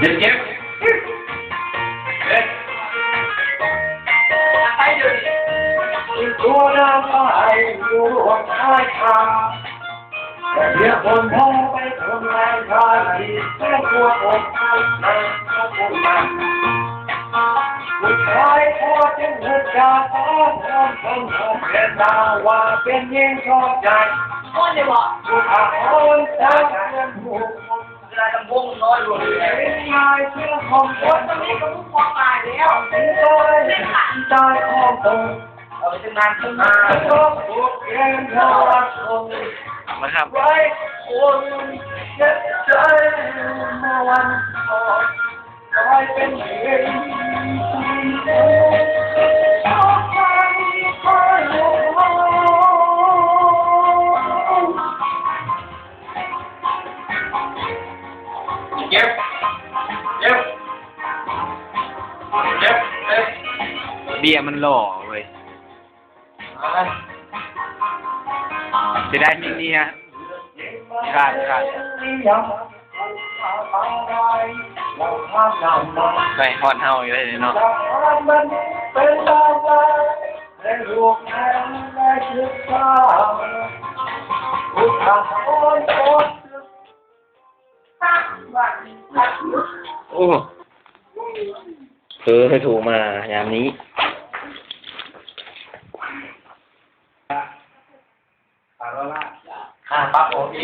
เย็บเย็บเย็บไปดูดิตัวเราไปอยู่หัวใจทางแต่เดี๋ยวคนมองไปคนไรทางที่ไม่กลัวอดใจ ชายพอจึงเหตุการณ์ต้องทำคนของเรียนดาว่าเป็นยิ่งชอบใจก้อนเดียวอะผู้ขาคนสักเงินผูกเวลาจะม่วงน้อยอยู่เลยเป็นนายเชื่อของคคนนตรงนี้ก็มุ่งมองตายแล้วเป็นต้นใจของตนเอาไปทำงานขึ้นมาก็ถูกเรียนทอดทนมาครับไว้คนเจ็บใจเมื่อวันก่อนกลายเป็นเหตุที่ชอบใจคอยหลง มองเย็บเย็บเย็บเอ๊ะเบียร์มันหล่อเว้ยอะไรจะได้มินี่ฮะขาดขาด ไปฮอดเฮาอยู่เลยเนาะเป็นดาวไม้และลูกแทนและศึกษาผู้ทำคนโคตรโอ้เธอให้ถูกมายามนี้อ่าปั๊บโอเค